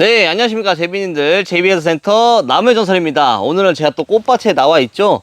네, 안녕하십니까, 제비님들. 제비에서 센터 남의 전설입니다. 오늘은 제가 또 꽃밭에 나와 있죠.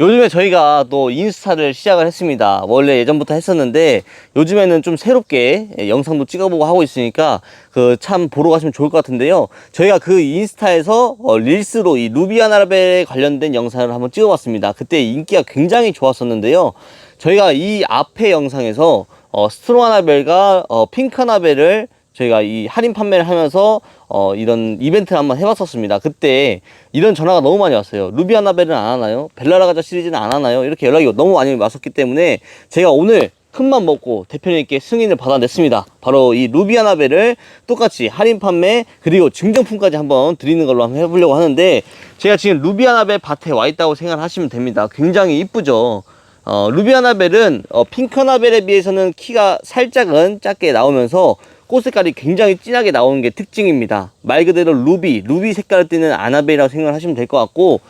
요즘에 저희가 또 인스타를 시작을 했습니다. 원래 예전부터 했었는데 요즘에는 좀 새롭게 영상도 찍어보고 하고 있으니까 그 참 보러 가시면 좋을 것 같은데요. 저희가 그 인스타에서 어, 릴스로 이 루비아나벨에 관련된 영상을 한번 찍어봤습니다. 그때 인기가 굉장히 좋았었는데요. 저희가 이 앞에 영상에서 어, 스트로아나벨과 어, 핑크아나벨을 저희가 이 할인 판매를 하면서 어 이런 이벤트를 한번 해봤었습니다. 그때 이런 전화가 너무 많이 왔어요. 루비 아나벨은 안 하나요? 벨라라 가자 시리즈는 안 하나요? 이렇게 연락이 너무 많이 왔었기 때문에 제가 오늘 큰맘 먹고 대표님께 승인을 받아냈습니다. 바로 이 루비 아나벨을 똑같이 할인 판매 그리고 증정품까지 한번 드리는 걸로 한번 해보려고 하는데 제가 지금 루비 아나벨 밭에 와 있다고 생각하시면 됩니다. 굉장히 이쁘죠. 어, 루비 아나벨은 어, 핑크 아나벨에 비해서는 키가 살짝은 작게 나오면서 꽃 색깔이 굉장히 진하게 나오는 게 특징입니다. 말 그대로 루비, 루비 색깔을 띠는 아나벨이라고 생각하시면 될 것 같고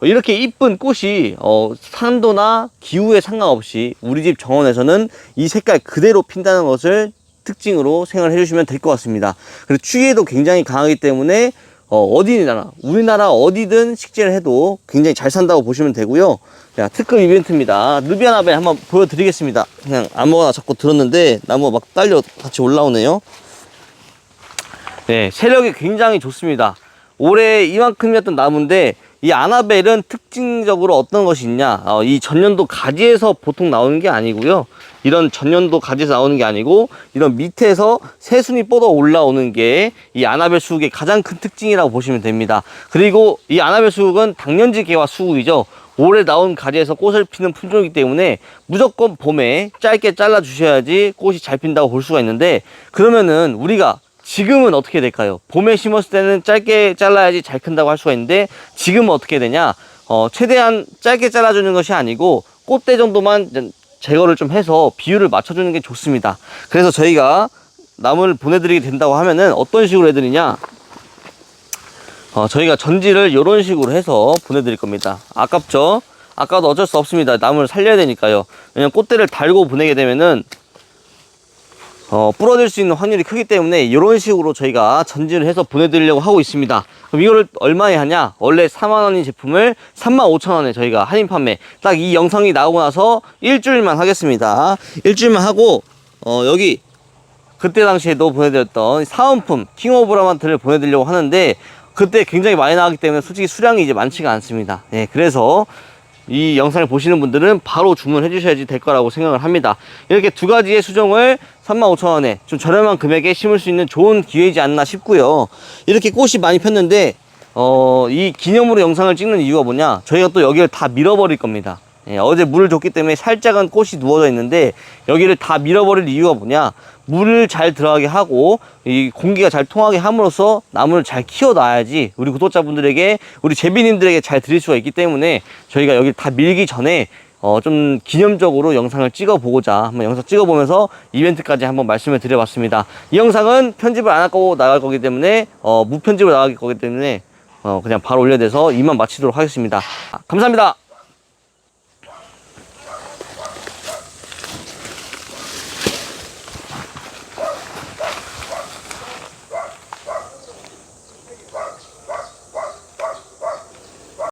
어, 이렇게 이쁜 꽃이 어, 산도나 기후에 상관없이 우리 집 정원에서는 이 색깔 그대로 핀다는 것을 특징으로 생각을 해주시면 될 것 같습니다. 그리고 추위에도 굉장히 강하기 때문에 어, 어디나 우리나라 어디든 식재를 해도 굉장히 잘 산다고 보시면 되고요. 자, 특급 이벤트입니다. 누비아나벨 한번 보여드리겠습니다. 그냥 아무거나 자꾸 들었는데 나무가 막 딸려 같이 올라오네요. 네, 세력이 굉장히 좋습니다. 올해 이만큼이었던 나무인데 이 아나벨은 특징적으로 어떤 것이 있냐? 어, 이 전년도 가지에서 보통 나오는 게 아니고요. 이런 전년도 가지에서 나오는 게 아니고 이런 밑에서 새순이 뻗어 올라오는 게 이 아나벨 수국의 가장 큰 특징이라고 보시면 됩니다. 그리고 이 아나벨 수국은 당년지 개화 수국이죠. 올해 나온 가지에서 꽃을 피는 품종이기 때문에 무조건 봄에 짧게 잘라 주셔야지 꽃이 잘 핀다고 볼 수가 있는데 그러면은 우리가 지금은 어떻게 될까요? 봄에 심었을 때는 짧게 잘라야지 잘 큰다고 할 수가 있는데 지금은 어떻게 되냐? 어, 최대한 짧게 잘라주는 것이 아니고 꽃대 정도만 제거를 좀 해서 비율을 맞춰주는 게 좋습니다. 그래서 저희가 나무를 보내드리게 된다고 하면은 어떤 식으로 해드리냐? 어, 저희가 전지를 이런 식으로 해서 보내드릴 겁니다. 아깝죠? 아까도 어쩔 수 없습니다. 나무를 살려야 되니까요. 왜냐면 꽃대를 달고 보내게 되면은 어, 부러질 수 있는 확률이 크기 때문에 이런 식으로 저희가 전지를 해서 보내드리려고 하고 있습니다. 그럼 이거를 얼마에 하냐? 원래 4만원인 제품을 35,000원에 저희가 할인 판매. 딱 이 영상이 나오고 나서 일주일만 하겠습니다. 일주일만 하고, 어, 여기, 그때 당시에도 보내드렸던 사은품, 킹 오브 라만트를 보내드리려고 하는데, 그때 굉장히 많이 나왔기 때문에 솔직히 수량이 이제 많지가 않습니다. 네, 그래서 이 영상을 보시는 분들은 바로 주문해 주셔야지 될 거라고 생각을 합니다. 이렇게 두 가지의 수종을 35,000원에 좀 저렴한 금액에 심을 수 있는 좋은 기회이지 않나 싶고요. 이렇게 꽃이 많이 폈는데 어, 이 기념으로 영상을 찍는 이유가 뭐냐? 저희가 또 여기를 다 밀어버릴 겁니다. 예, 어제 물을 줬기 때문에 살짝은 꽃이 누워져 있는데 여기를 다 밀어버릴 이유가 뭐냐? 물을 잘 들어가게 하고 이 공기가 잘 통하게 함으로써 나무를 잘 키워놔야지 우리 구독자분들에게 우리 제비님들에게 잘 드릴 수가 있기 때문에 저희가 여기 다 밀기 전에 어, 좀 기념적으로 영상을 찍어 보고자 한번 영상 찍어 보면서 이벤트까지 한번 말씀을 드려봤습니다. 이 영상은 편집을 안 하고 나갈 거기 때문에 어, 무편집으로 나갈 거기 때문에 어, 그냥 바로 올려야 돼서 이만 마치도록 하겠습니다. 감사합니다.